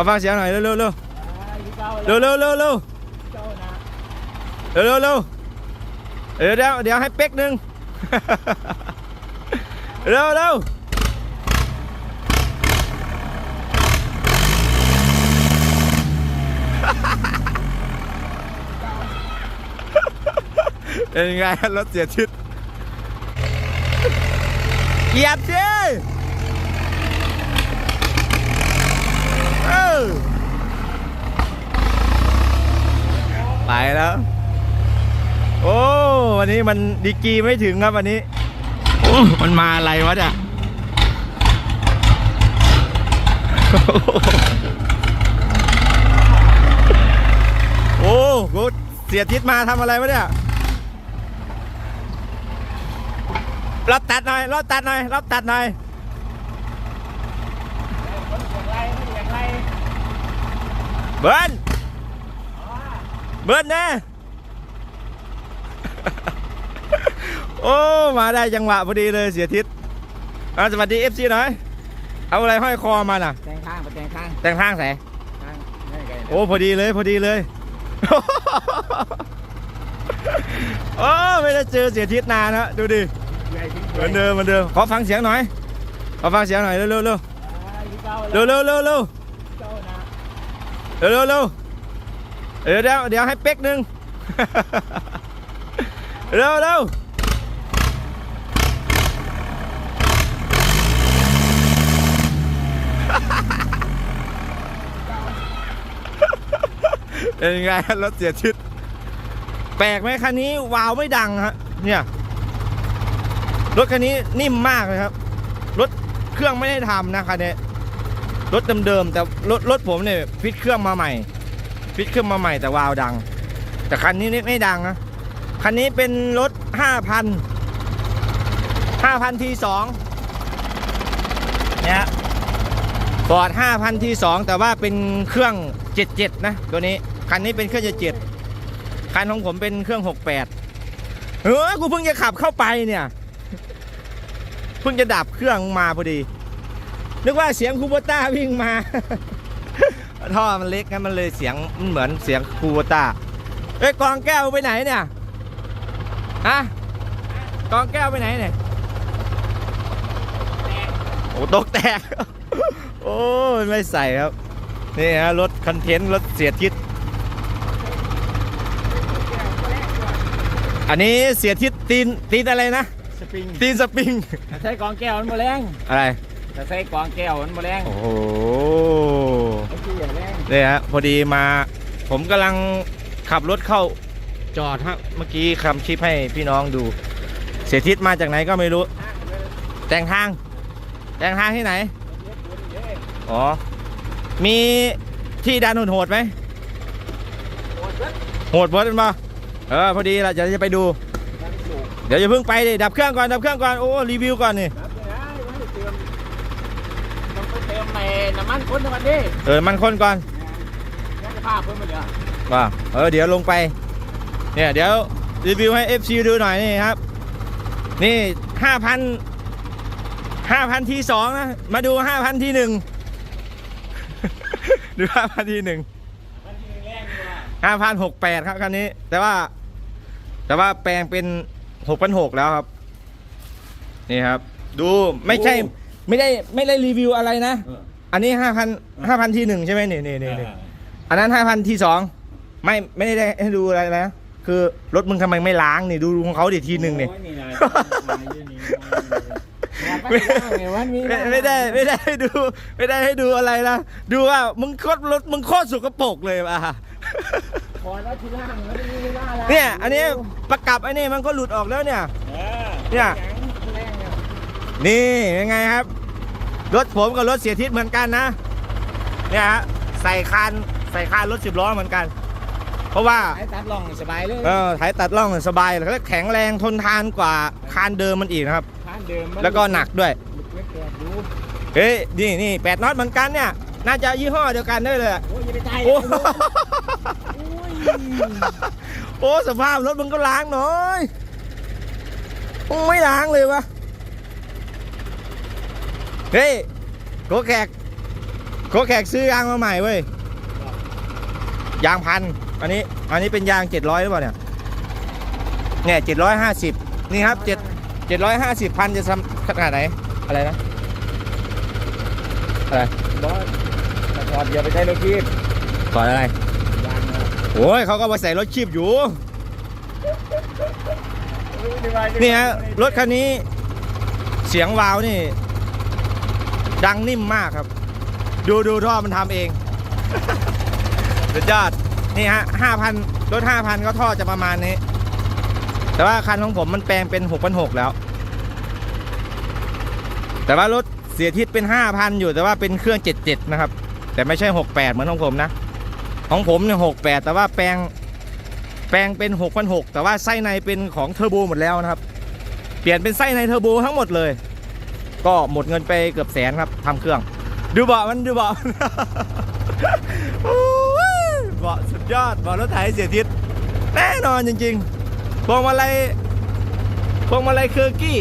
ขอฟังเสียงหน่อยเร็วเร็วเร็วเร็เร็ววเร็ ไงรถเสียชิดเหยียบสิเออไปแล้ว โอ้วันนี้มันดีกรีไม่ถึงครับวันนี้โอ้มันมาอะไรวะเนี่ยโอ้กูเสียทิศมาทำอะไรวะเนี่ยรอบตัดหน่อยรอบตัดหน่อยรอบตัดหน่อย เบิร์นเบิร์นแน่โอ้มาได้จังหวะพอดีเลยเสียทิศอะสวัสดีเอฟซีหน่อยเอาอะไรห้อยคอมาน่ะ แตงข้างมาแตงข้างแต่งทางใส่ข้างนี่ไงโอ้พอดีเลยพอดีเลยโอ้ไม่ได้เจอเสียทิศนานนะดูดิใหญ่ถึงเหมือนเดิมเหมือนเดิมขอฟังเสียงหน่อยขอฟังเสียงหน่อยเร็วเร็วเร็วเร็วเร็วเร็วเร็วเจ้านะ เร็วเร็วเดี๋ยวเดี๋ยวเดี๋ยวให้เป๊กหนึ่งเร็วเร็วเป็นไงรถเสียชิด แปลกไหมคันนี้วาวไม่ดังฮะเนี่ยรถคันนี้นิ่มมากเลยครับ รถเครื่องไม่ได้ทำนะคันนี้ รถเดิมๆแต่รถรถผมเนี่ยฟิตเครื่องมาใหม่ ฟิตเครื่องมาใหม่แต่วาวดัง แต่คันนี้นี่ไม่ดังนะคันนี้เป็นรถ5,000 5,000ที2เนี่ยฟอร์ด5,000ที2แต่ว่าเป็นเครื่อง77นะตัวนี้คันนี้เป็นเครื่อง77คันของผมเป็นเครื่อง68เออกูเพิ่งจะขับเข้าไปเนี่ย เพิ่งจะดับเครื่องมาพอดี นึกว่าเสียงคูโบต้าวิ่งมา ท่อมันเล็กงั้นมันเลยเสียงมันเหมือนเสียงคูโบต้าเอ้ยกองแก้วไปไหนเนี่ยฮะกองแก้วไปไหนเนี่ยโอ้ตกแตก โอ้ยไม่ใส่ครับ นี่ฮะรถคอนเทนต์รถเสียทิศอันนี้เสียทิศตีนตีนอะไรนะ สปริงตีนสปริง ใช้กองแก้วมันโมแรงอะไร แต่ใช้กองแก้วมันโมแรงโอ้โหไอ้ที่อย่างแรงเนี่ยฮะพอดีมา ผมกำลังขับรถเข้าจอดฮะเมื่อกี้คำชิปให้พี่น้องดู เสียทิศมาจากไหนก็ไม่รู้ แต่งทาง แต่งทางที่ไหน อ๋อ มีที่ดันโหดๆไหม โหดเบิร์ดมาเออพอดีเราจะจะไปดู เดี๋ยวจะเพิ่งไปดิดับเครื่องก่อนดับเครื่องก่อนโอ้รีวิวก่อนนี่ ครับเดี๋ยวนะยังไม่ได้เติม ต้องไปเติมในน้ำมันคนทั้งวันนี้เออมันคนก่อนยังจะพาเพิ่มมาเดี๋ยวว่าเออเดี๋ยวลงไป เนี่ยเดี๋ยวรีวิวให้ FC ดูหน่อยนี่ครับ นี่ห้าพันห้าพันทีสองนะ มาดูห้าพันทีหนึ่ง ดูห้าพันทีหนึ่งมันมีแรงอยู่อะห้าพันหกแปดครับคันนี้ แต่ว่า แต่ว่าแปลงเป็นหกพันหกแล้วครับ นี่ครับ ดูไม่ใช่ ไม่ได้ไม่ได้รีวิวอะไรนะอันนี้ห้าพันห้าพันทีหนึ่งใช่ไหมนี่นี่นี่นี่อันนั้นห้าพันทีสองไม่ไม่ได้ให้ดูอะไรนะคือรถมึงทำไมไม่ล้างนี่ดูของเขาดิทีหนึ่งนี่ โอ้ยนะมาอยู่นี่มาอยู่นี่มาอยู่นี่มันมีไม่ไม่ได้ไม่ได้ให้ดูไม่ได้ให้ดูอะไรนะดูว่ามึงโคตรรถมึงโคตรสกปรกเลยว่ะ ขอแล้วทีล่างไม่ได้มีเวลาแล้วเนี่ยอันนี้ประกับไอ้นี่มันก็หลุดออกแล้วเนี่ย เออเนี่ย แรงเนี่ยนี่ยังไงครับ รถผมกับรถเสียทิศเหมือนกันนะ เนี่ยฮะใส่คานใส่คานรถสิบล้อเหมือนกัน เพราะว่าไอ้ตัดลองสบายเลยเออไถตัดล่องสบายแล้วก็แข็งแรงทนทานกว่าคานเดิมมันอีกนะครับทานเดิมมันแล้วก็หนักด้วยเล็กๆดูเฮ้ยนี่นี่แปดน็อตเหมือนกันเนี่ย น่าจะยี่ห้อเดียวกันด้วยเลยอะโอ้ยอย่าไปใจโอ้โอ้ ย โอ้สภาพรถมึงก็ล้างหน่อยมึงไม่ล้างเลยวะ เฮ้ยโกแขกโคแขกซื้อยางมาใหม่เว้ยยางพันอันนี้อันนี้เป็นยางเจ็ดร้อยหรือเปล่าเนี่ยเนี่ยเจ็ดร้อยห้าสิบนี่ครับเจ็ดเจ็ดร้อยห้าสิบพันจะทำขนาดไหนอะไรนะอะไรบอสแต่ก่อนอย่าไปใช้รถคีบก่อนอะไรยางนะโอ้ยเขาก็มาใส่รถชีพอยู่นี่ฮะรถคันนี้เสียงวาวนี่ ดังนิ่มมากครับ ดูดูท่อมันทำเองสุดยอดนี่ฮะห้าพันรถห้าพันก็ท่อจะประมาณนี้ แต่ว่าคันของผมมันแปลงเป็นหกพันหกแล้ว แต่ว่ารถเสียทิศเป็นห้าพันอยู่แต่ว่าเป็นเครื่องเจ็ดเจ็ดนะครับ แต่ไม่ใช่หกแปดเหมือนของผมนะ ของผมเนี่ยหกแปดแต่ว่าแปลงแปลงเป็น6 0 0แต่ว่าไส้ในเป็นของเทอร์โบหมดแล้วนะครับ เปลี่ยนเป็นไส้ในเทอร์โบทั้งหมดเลย ก็หมดเงินไปเกือบแสนครับทำเครื่อง ดูเบาะมันดูเบาะเบาะสุดยอดเบาะรถไถเสียทิศแน่นอนจริงๆพวงมาลัยพวงมาลัยเคอร์กี้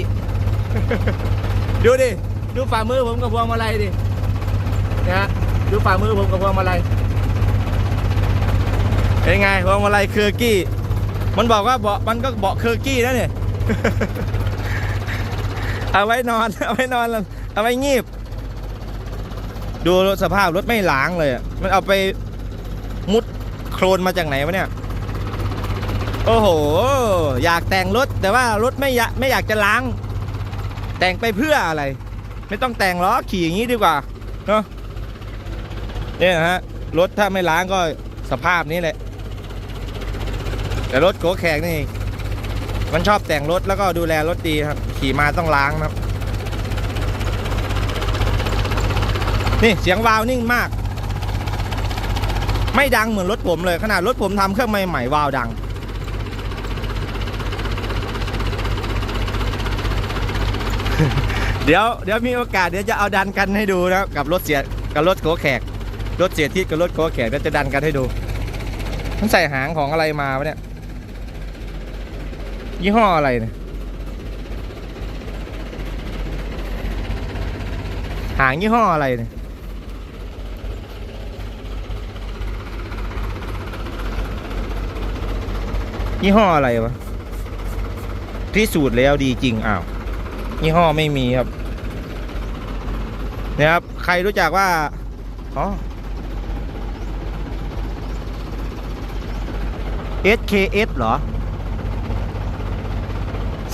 ดูดิ ดูฝ่ามือผมกับพวงมาลัยดินะฮะดูฝ่ามือผมกับพวงมาลัยเป็นไงพวงมาลัยเคอร์กี้ มันบอกว่าเบาะมันก็เบาะเคอร์กี้นะเนี่ย เอาไว้นอน เอาไว้นอนแล้วเอาไว้งีบ ดูสภาพรถไม่ล้างเลยอะมันเอาไปมุดโครนมาจากไหนวะเนี่ย โอ้โห อยากแต่งรถ แต่ว่ารถไม่อยากไม่อยากจะล้าง แต่งไปเพื่ออะไร ไม่ต้องแต่งล้อขี่อย่างนี้ดีกว่าเนาะเนี่ยนะฮะรถถ้าไม่ล้างก็สภาพนี้แหละแต่รถโกแขกนี่ มันชอบแต่งรถแล้วก็ดูแลรถดีครับ ขี่มาต้องล้างนะครับ นี่เสียงวาวนิ่งมาก ไม่ดังเหมือนรถผมเลย ขนาดรถผมทำเครื่องใหม่ๆวาวดัง เดี๋ยวเดี๋ยวมีโอกาสเดี๋ยวจะเอาดันกันให้ดูนะครับกับรถเสียกับรถโกแขก รถเสียทิศกับรถโกแขกเดี๋ยวจะดันกันให้ดูมันใส่หางของอะไรมาวะเนี่ย ยี่ห้ออะไรเนี่ยหางยี่ห้ออะไรเนี่ยยี่ห้ออะไรวะพิสูจน์แล้วดีจริงอ้าวยี่ห้อไม่มีครับนี่ยครับ ใครรู้จักว่าอ๋อ SKS เหรอ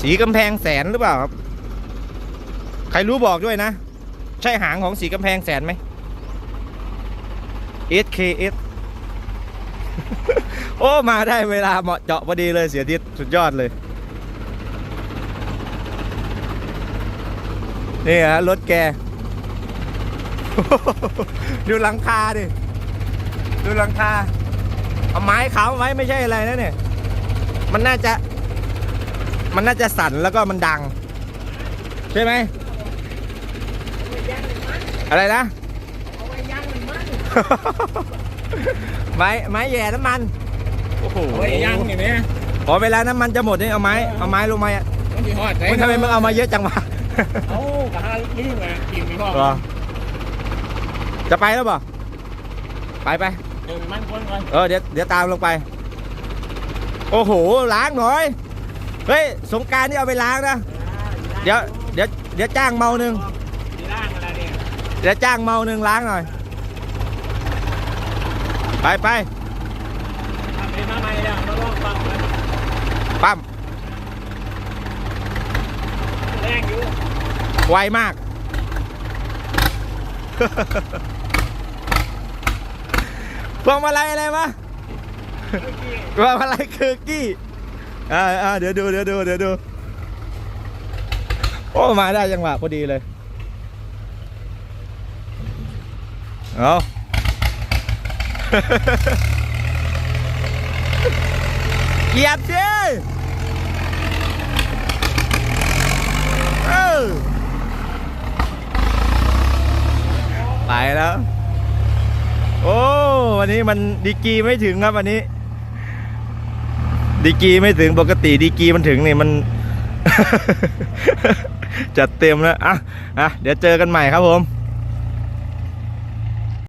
สีกำแพงแสนหรือเปล่าครับ ใครรู้บอกด้วยนะ ใช่หางของสีกำแพงแสนไหม SKS โอ้ มาได้เวลาเหมาะเจาะพอดีเลยเสียทิศสุดยอดเลย นี่ฮะรถแก ดูหลังคาดิ ดูหลังคา เอาไม้ขาวไว้ไม่ใช่อะไรนะเนี่ย มันน่าจะ มันน่าจะสั่นแล้วก็มันดัง ใช่ไหม อะไรนะเอาไว้ย่างมันมันไม้ไม้แย่น้ำมัน โอ้โหเอาไว้ย่างอย่างนี้พอเวลาน้ำมันจะหมดนี่เอาไม้เอาไม้ลงมาอะต้องมีหอดมันทำไมมึงเอามาเยอะจังวะเอากระหาลืมอะกินมีหอดเหรอจะไปแล้วเปล่าไปไปเดินมันคนก่อนเออเดี๋ยวเดี๋ยวตามลงไป โอ้โหล้างหน่อย เฮ้ยสงกรารนี่เอาไปล้างนะ เดี๋ยวเดี๋ยวเดี๋ยวจ้างเมาหนึ่งที่ล่างอะไรเนี่ยเดี๋ยวจ้างเมาหนึ่งล้างหน่อย ไปไปทำเป็นมาใหม่แล้วมาลองฟังกันปั๊มแรงอยู่ไวมาก พวงมาลัยอะไรวะพวงมาลัยคือกี้ อ่าอ่าเดี๋ยวดูเดี๋ยวดูเดี๋ยวดูโอ้มาได้จังหวะพอดีเลยเอาเหยียบสิไปแล้ว โอ้ วันนี้มันดีกีไม่ถึงครับวันนี้ ดีกีไม่ถึงปกติดีกีมันถึงนี่มัน จัดเต็มแล้วอะอะเดี๋ยวเจอกันใหม่ครับผม